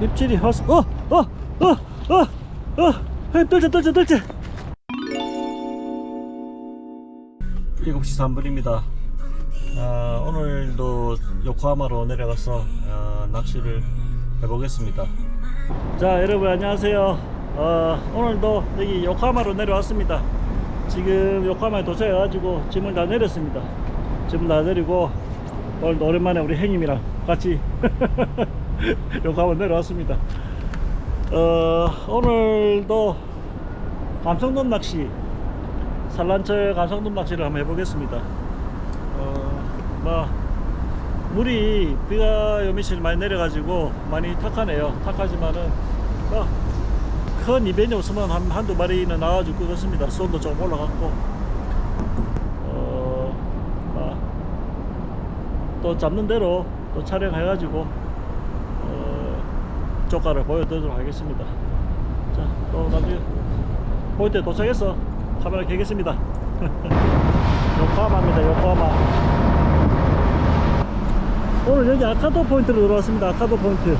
입질이 왔어. 어, 어, 어, 어, 어. 형님 떨쳐, 떨쳐, 떨쳐. 7시 3분입니다. 아, 오늘도 요코하마로 내려가서 아, 낚시를 해보겠습니다. 자, 여러분 안녕하세요. 어, 오늘도 여기 요코하마로 내려왔습니다. 지금 요코하마에 도착해 가지고 짐을 다 내렸습니다. 짐을 다 내리고 오늘도 오랜만에 우리 형님이랑 같이 요코하마 내려왔습니다. 어, 오늘도 감성돔 낚시 산란철 감성돔 낚시를 한번 해보겠습니다. 어, 뭐 물이 비가 요 며칠 많이 내려가지고 많이 탁하네요. 탁하지만은 뭐, 큰 이변이 없으면 한, 한두 마리는 나와줄 것 같습니다. 수온도 조금 올라갔고 어, 뭐, 또 잡는 대로 또 촬영해 가지고 어, 조가를 보여드리도록 하겠습니다. 자, 또 나중에 볼때 도착해서 카메라 켜겠습니다. 요코하마입니다. 요코하마. 오늘 여기 아카도 포인트로 들어왔습니다. 아카도 포인트.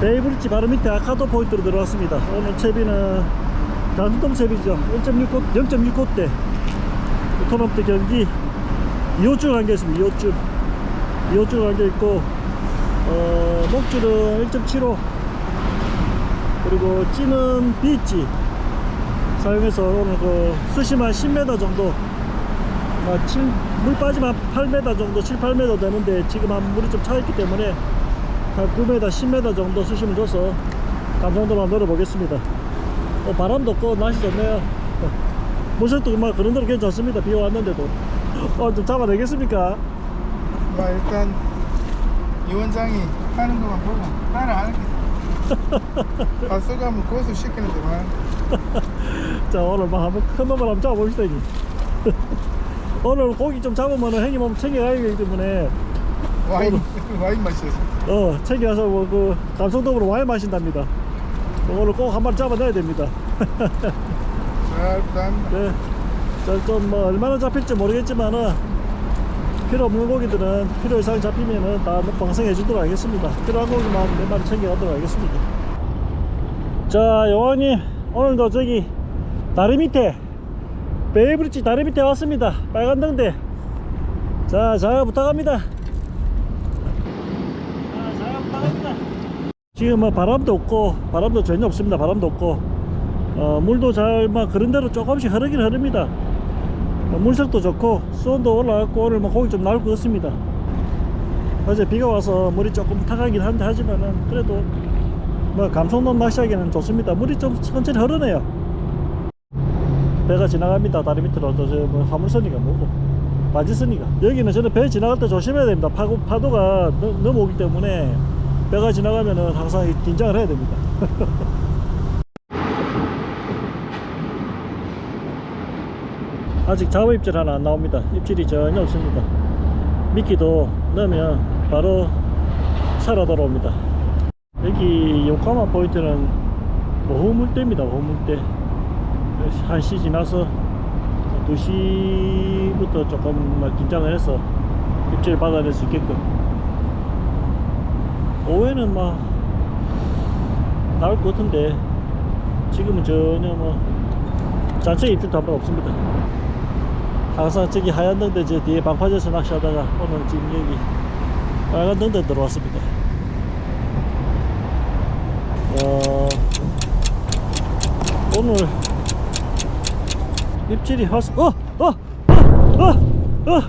베이브리지 바로 밑에 아카도 포인트로 들어왔습니다. 오늘 채비는 단수동 채비죠. 1.6고, 0.6고대. 토너먼트 경기 2호줄 한개 있습니다. 2호줄. 2호줄 한개 있고, 어, 목줄은 1.75. 그리고 찌는 비치 사용해서 오늘 그 수심 한 10m 정도 아, 칠- 물 빠지면 한 8m 정도 7, 8m 되는데 지금 한 물이 좀 차있기 때문에 한 9m, 10m 정도 수심을 줘서 감성도만 노려보겠습니다. 어, 바람도 없고 날씨 좋네요. 모셔도 막 그런 대로 괜찮습니다. 비 왔는데도. 어, 좀 잡아내겠습니까? 뭐 일단 이 원장이 하는 것만 보고 따라 하겠어. 가서가면 고수 시키는 데만 자 오늘 뭐 한번 큰 놈을 한번 잡아봅시다 이제. 오늘 고기 좀 잡으면 형님 한번 챙겨가야 되기 때문에 와인 와인 마셔서. 어 챙겨가서 뭐그 감성돔으로 와인 마신답니다 오늘 꼭 한 마리 잡아내야 됩니다 잘 부탁합니다. 네. 저좀뭐 얼마나 잡힐지 모르겠지만은 필요 없는 고기들은 필요 이상 잡히면은 다 방생해 주도록 하겠습니다. 필요한 고기만 몇 마리 챙겨가도록 하겠습니다. 자 요원님 오늘도 저기 다리 밑에 베이브리지 다리 밑에 왔습니다. 빨간 등대. 자잘 부탁합니다. 자, 잘 부탁합니다. 지금 뭐 바람도 없고 바람도 전혀 없습니다. 바람도 없고. 어, 물도 잘 막 그런 대로 조금씩 흐르긴 흐릅니다. 어, 물색도 좋고 수온도 올라갔고 오늘 뭐 고기 좀 나올 것 같습니다. 어제 비가 와서 물이 조금 탁하긴 한데 하지만은 그래도 뭐 감성돔 낚시하기는 좋습니다. 물이 좀 천천히 흐르네요. 배가 지나갑니다. 다리 밑으로 또저뭐 화물선이가 뭐고 바지선이가. 여기는 저는 배 지나갈 때 조심해야 됩니다. 파고, 파도가 넘- 넘어오기 때문에 배가 지나가면은 항상 긴장을 해야 됩니다 아직 잡어 입질 하나 안 나옵니다. 입질이 전혀 없습니다. 미끼도 넣으면 바로 살아 돌아옵니다. 여기 요카마 포인트는 호물대입니다. 호물대. 한시 지나서 2시부터 조금 막 긴장을 해서 입질 받아낼 수 있게끔 오후에는 막 나올 것 같은데 지금은 전혀 뭐 자체 입질도 한 번 없습니다. 항상 저기 하얀 등대 저 뒤에 방파제에서 낚시하다가 오늘 지금 여기 빨간 등대 들어왔습니다. 어, 오늘 입질이 왔어. 어, 어, 어, 어, 어.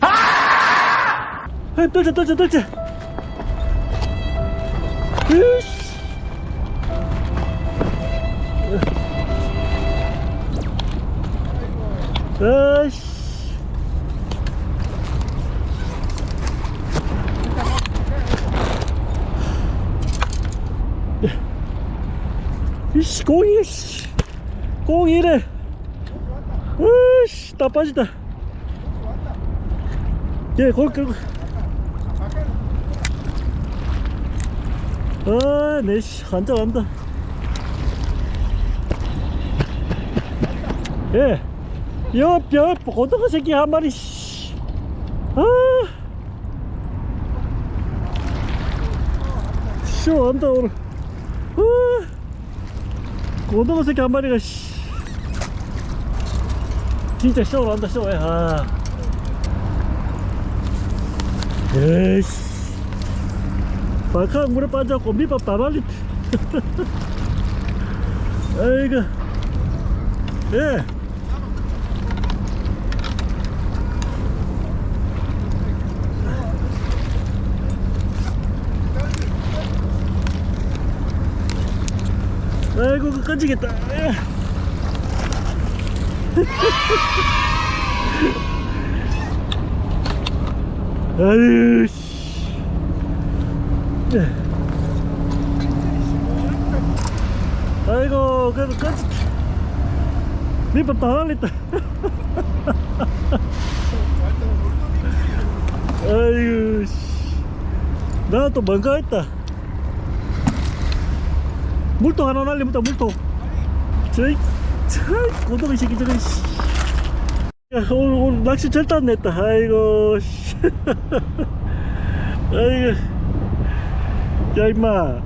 아! 떨쳐, 떨쳐, 떨쳐. 으이씨. 아이씨. 이씨 공이 씨. 공이 이래. 으씨 다 빠진다. 예 거기 끌고 아내씨 간다 간다 예. 옆옆 고등어 새끼 한 마리 씨. 아. 시원한다 오늘. 후. 고등어 새끼 한 마리가 씨. 진짜 시원한다 시원해 아. 에이씨. 발가락 물에 빠져갖고 밑밥 다 말리. 아이고. 예 아이고 그 꺼지겠다. 예. 아유 씨. 예. 아이고 그래도 꺼지. 밑밥 다 날렸다. 아이고 씨나 또 뭔가 했다 물통 하나 날리면 다 물통. 저이 저 고등어 새끼. 야, 오늘, 오늘 낚시 안 냈다. 아이고 씨. 아이고. 야 임마.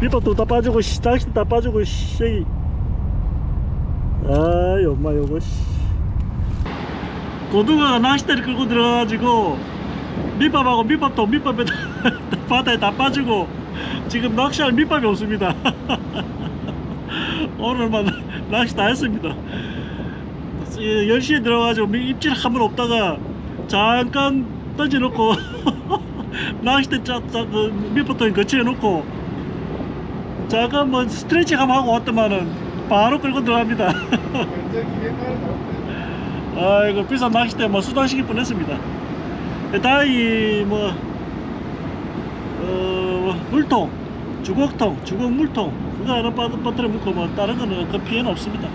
밑밥도 다 빠지고 씨, 낚시 다 빠지고 씨. 아이 엄마 요거 씨. 고등어가 낚싯대를 끌고 들어가가지고 밑밥하고 밑밥도 밑밥에 다- 바다에 다 빠지고 지금 낚시할 밑밥이 없습니다. 오늘만 낚시 다 했습니다. 10시에 들어가지고 미- 입질 한 번 없다가 잠깐 던져놓고 짜, 그 밑밥도 거치해놓고 잠깐 뭐 스트레칭 한번 하고 왔더만은 바로 끌고 들어갑니다. 아이고 비싼 낚싯대 뭐 수당시킬 뻔했습니다. 다이 뭐 어, 물통 주걱통 주걱 물통 그거 하나 빠- 빠뜨려 먹고 뭐 다른 거는 그 피해는 없습니다.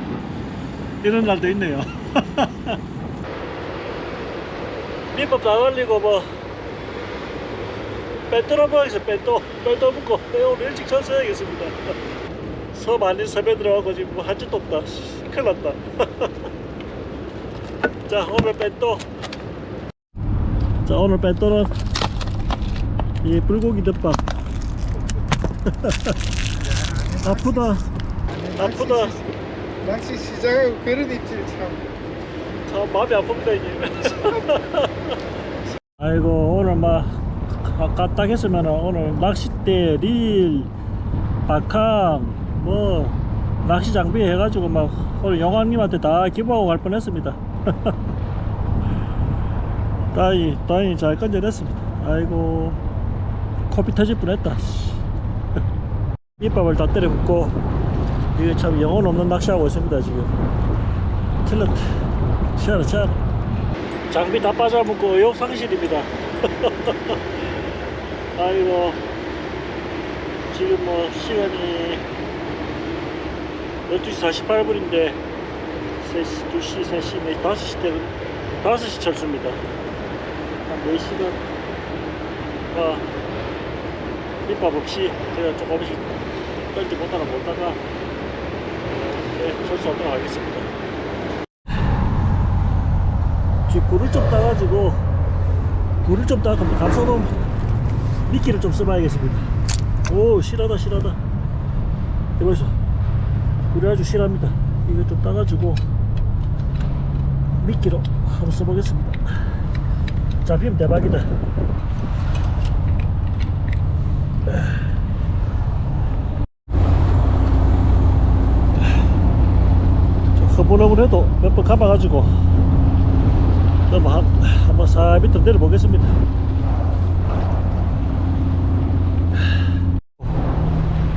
이런 날도 있네요. 밑밥 다 날리고 뭐 빼또라 먹어서 빼또 빼또 먹고. 오늘 일찍 철수해야겠습니다. 섬 안에 섬에 들어가고 지금 뭐할 짓도 없다. 씨, 큰일 났다. 자 오늘 뺀또 자 오늘 뺀또는 이 불고기 덮밥 아프다. 아프다. 낚시 시작하고 그런 입질 참. 참 마음이 아픕니다 이제 아이고 오늘 막 까딱 했으면 오늘 낚싯대 릴 박항 뭐 낚시 장비 해가지고 막 오늘 영왕님한테 다 기부하고 갈 뻔했습니다. 다행히 다행히 잘 건져냈습니다. 아이고 코피 터질 뻔했다. 씨. 밑밥을 다 때려 붓고 이게 참 영혼 없는 낚시하고 있습니다 지금. 틀렸다. 시원해 시원해 장비 다 빠져먹고 의욕 상실입니다. 아이고. 지금 뭐 시간이 12시 48분인데 3시, 2시, 3시, 5시 때 5시 철수입니다. 한 4시간 아, 밑밥 없이 제가 조금씩 던지 못하나 못다가 네, 철수하도록 하겠습니다. 지금 굴을 좀 따가지고 굴을 좀 따고 감소돔 미끼를 좀 써봐야겠습니다. 오 실하다 실하다. 이보세요 굴이 아주 실합니다. 이거 좀 따가지고 미끼로 한번 써보겠습니다. 잡히면 대박이다 허물허물해도 몇번 감아가지고 그럼 한, 한번 싹 밑으로 내려보겠습니다.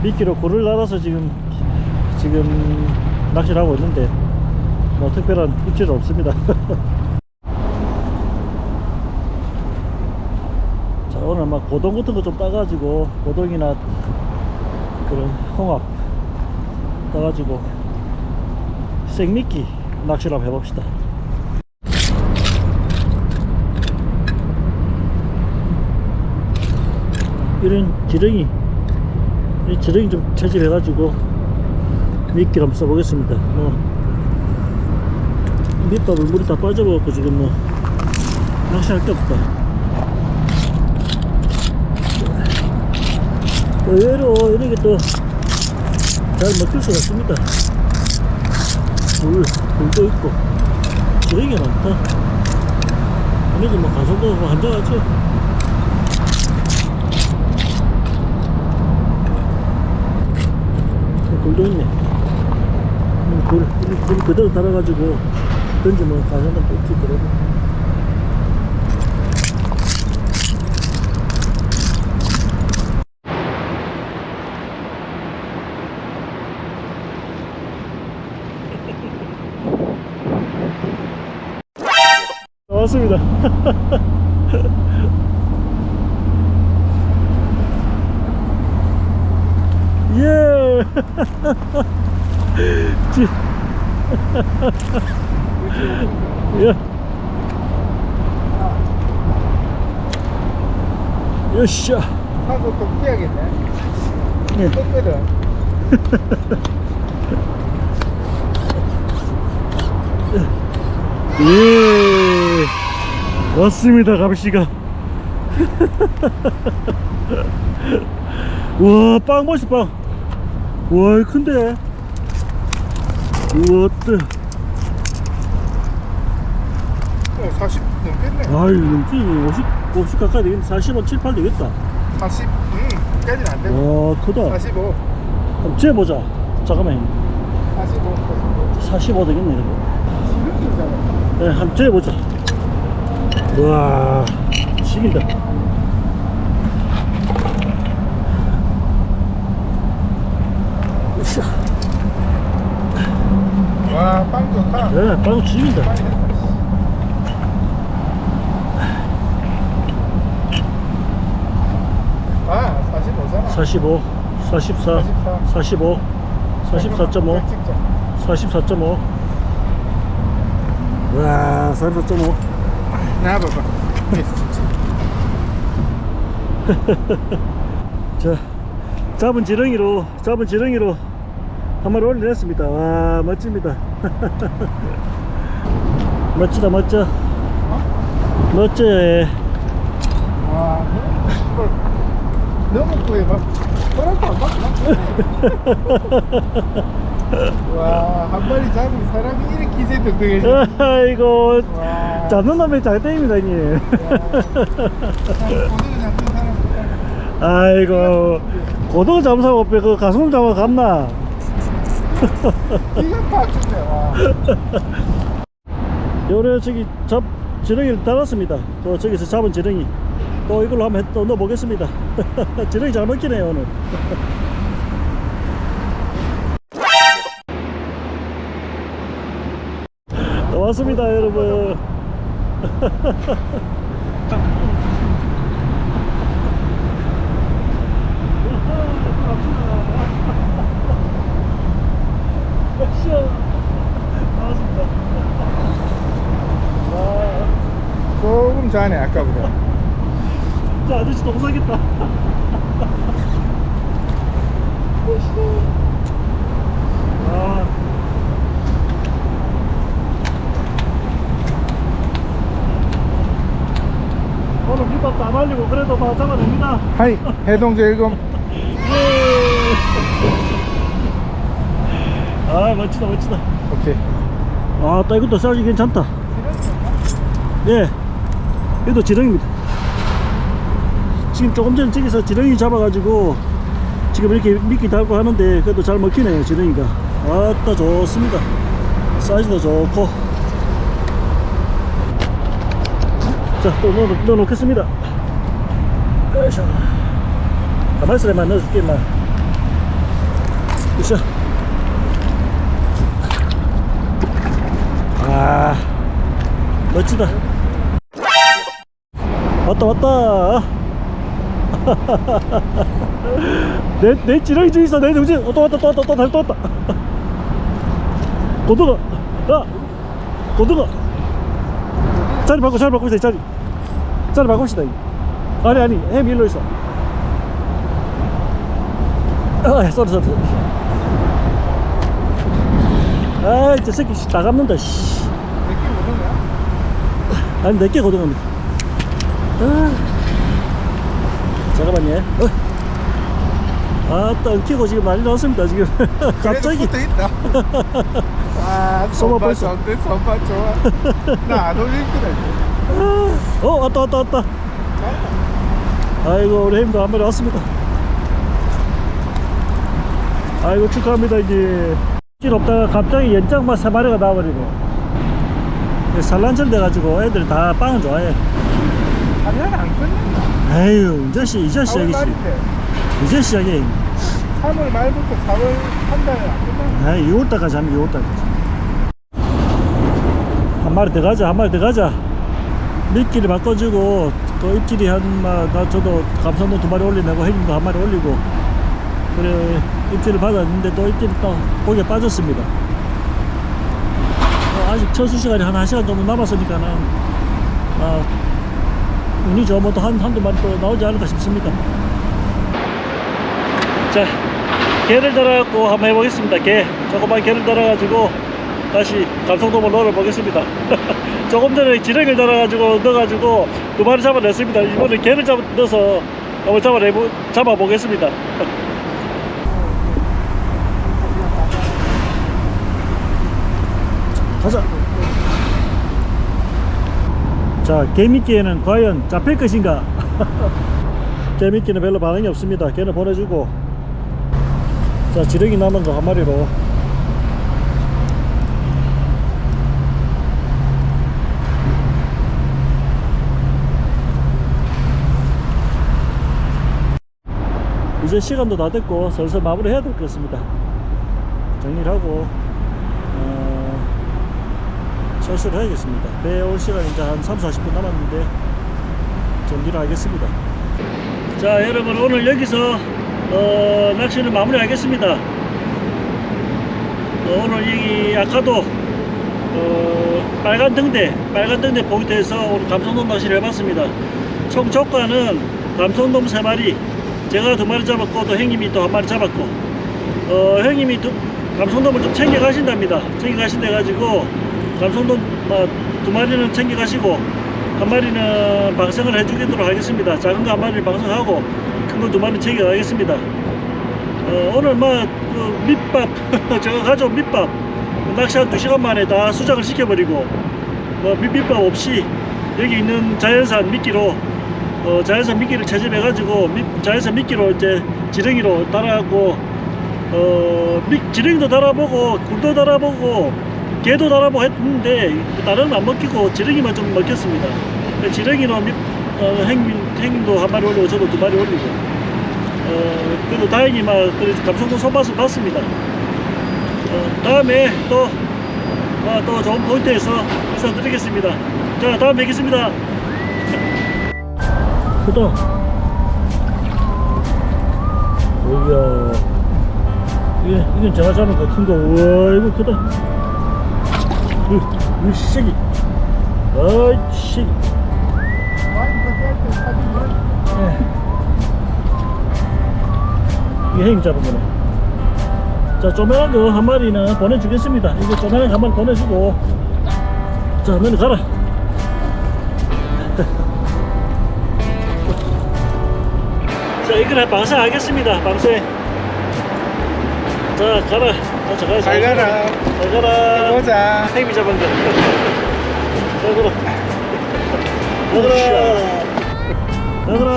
미끼로 굴을 날아서 지금 지금 낚시를 하고 있는데 뭐 특별한 입질은 없습니다. 자 오늘 막 고동 같은 거 좀 따가지고 고동이나 그런 홍합 따가지고 생미끼 낚시를 한번 해봅시다. 이런 지렁이 이 지렁이 좀 채집해 가지고 미끼를 한번 써보겠습니다. 뭐 밑밥을 물이 다 빠져버렸고 지금 뭐 낚시할 게 없다. 의외로 이렇게 또 잘 먹힐 수가 있습니다. 물, 물도 있고, 쓰레기 많다. 이게 뭐 가성도 뭐 한정하지. 굴도 있네. 음, 굴, 굴, 굴 그대로 달아가지고 던지면 가성도 또 있더라고. 나왔습니다. 예. 지. 예. 으쌰. 사고 또 피하겠네. 예. 떴거든. 예. 왔습니다, 갑시가. 와, 빵 멋있 빵. 와, 이 큰데. 우와, 뜨. 어, 40 넘겠네. 아유, 넘지. 50, 50 가까이 되겠네. 40원, 7, 8 되겠다. 40, 음, 까지는 안 되고. 와, 크다. 45, 한번 재보자. 잠깐만. 45, 45 되겠네, 이거. 16이잖아. 네, 한번 재보자. 와, 죽인다. 으쌰. 와, 빵 좋다. 네, 빵 죽인다. 빵이 됐다. 아, 45잖아. 45, 44, 45, 44.5, 44.5. 와, 44.5. 나 봐봐. 자, 잡은 지렁이로, 잡은 지렁이로 한 마리 올려냈습니다. 와, 멋집니다. 멋지다, 멋져. 멋져. 와, 너무 구해봐. 허락도 안 받고 와, 한 마리 잡으면 사람이 이렇게 기세 등등해져. 아이고, 와. 잡는 놈의 잘땡입니다, 형님. 아이고, 고등어 없에 그 가슴 잡아 갔나? 요래 저기 잡 지렁이를 달았습니다. 또 저기서 잡은 지렁이 또 이걸로 한번 또 넣어 보겠습니다. 지렁이 잘 먹히네요 오늘. 또 왔습니다 여러분. 조금 자네, 아까보다. 진짜 아저씨 너무 사겠다. 아. 안 알리고 그래도 막 잡아냅니다. 하이, 해동제 일금. 예. 아 멋지다 멋지다. 오케이. 아따 이것도 사이즈 괜찮다. 네, 이것도 지렁입니다. 지금 조금 전에 저기서 지렁이 잡아가지고 지금 이렇게 미끼 달고 하는데 그래도 잘 먹히네요 지렁이가. 아따 좋습니다. 사이즈도 좋고. 자, 또 넣어, 넣어 놓겠습니다. 으쌰. 가만있으래만 넣어줄게, 임마. 으쌰. 아, 멋지다. 왔다, 왔다. 내, 내 지렁이 중에 있어, 내 정신. 어, 또 왔다, 또 왔다, 또 다시 또 왔다. 고등어. 야, 고등어. 자리 바꿔, 자리 이 자리. 자리 바꿉시다. 이. 아니, 아니, 햄 일로 있어. 아, 쏘리, 쏘리. 쏘리. 아, 저 새끼 씨, 다 감는다, 씨. 느낌 오는 거야? 아니 내게 고등어입니다 아. 잠깐만요 어. 아따 엉키고 지금 난리 났습니다 지금 갑자기 있다. 아, 벌써. 좋대, 손바 좋아. 나안 올리더래. 어 왔다 왔다 왔다 아이고 우리 형도 한 마리 왔습니다. 아이고 축하합니다 이제 길 없다가 갑자기 연장만 세 마리가 나와버리고. 산란철 돼가지고 애들 다 빵을 좋아해. 사년 안 끝낸다. 에휴 이제 시 이제 4월 시작이지. 이제 시작이 3월 말부터 4월 한 달에 안 끝나. 아 6월달까지 하면 6월달까지. 한 마리 더 가자 한 마리 더 가자. 미끼를 바꿔주고 또 입질이 한마나 저도 감성도 두 마리 올리내고 형님도 한 마리 올리고 그래 입질을 받았는데 또 입질이 또 고기에 빠졌습니다. 어, 아직 철수 시간이 한 1시간 정도 남았으니까는 아, 운이 좋으면 또 한 한두 마리 또 나오지 않을까 싶습니다. 자 개를 달아갖고 한번 해보겠습니다. 개. 조그만 개를 달아가지고 다시 감성돔을 넣어 보겠습니다 조금 전에 지렁이를 달아가지고 넣어가지고 두 마리 잡아냈습니다. 이번에 개를 잡아 넣어서 한번 잡아내보, 잡아보겠습니다. 가자. 자 개미끼에는 과연 잡힐 것인가? 개미끼는 별로 반응이 없습니다. 걔는 보내주고. 자 지렁이 남은 거 한 마리로 이제 시간도 다 됐고 슬슬 마무리 해야 될 것 같습니다. 정리를 하고 어, 철수를 해야겠습니다. 배올 시간 이제 한 3, 40분 남았는데 정리를 하겠습니다. 자 여러분 오늘 여기서 어, 낚시를 마무리 하겠습니다. 어, 오늘 이 아까도 어, 빨간 등대 빨간 등대 포인트에서 오늘 감성돔 낚시를 해봤습니다. 총 조과는 감성돔 3마리 제가 두 마리 잡았고 또 형님이 또 한 마리 잡았고 어, 형님이 두, 감성돔을 좀 챙겨 가신답니다. 챙겨 가신다 해가지고 감성돔 어, 두 마리는 챙겨 가시고 한 마리는 방생을 해주도록 하겠습니다. 작은 거 한 마리를 방생하고 큰 거 두 마리 챙겨 가겠습니다. 어, 오늘 뭐그 밑밥 제가 가져온 밑밥 낚시 한 2시간 만에 다 수작을 시켜버리고 뭐 밑- 밑밥 없이 여기 있는 자연산 미끼로 어, 자연산 미끼를 채집해 가지고 자연산 미끼로 이제 지렁이로 달아갖고 어, 미, 지렁이도 달아보고 굴도 달아보고 개도 달아보고 했는데 다른 건안 먹히고 지렁이만 좀 먹혔습니다. 지렁이로 밑, 어, 행님, 행님도 한 마리 올리고 저도 두 마리 올리고. 어, 그래도 다행히 막 감성도 손맛을 봤습니다. 어, 다음에 또, 아, 또 좋은 포인트에서 인사드리겠습니다. 자 다음 뵙겠습니다 크다. 오야. 이게 이건 제가 잡은 거 큰거 우와 이거 크다. 으, 으 새끼 아이 새끼. 이게 형님 잡은 거네. 자 조그만한 거 한 마리는 보내주겠습니다. 이거 조그만한 거한 마리 보내주고. 자 너는 가라 자 이거는 방생하겠습니다. 방생 자 가라. 자 가라 잘 가라. 잘 가라. 보자. 형님이 잡은 거. 자, 가라. 가라. 가라.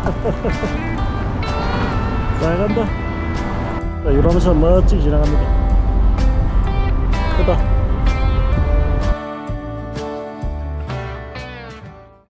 잘 간다. 자 이러면서 멋지게 지나갑니다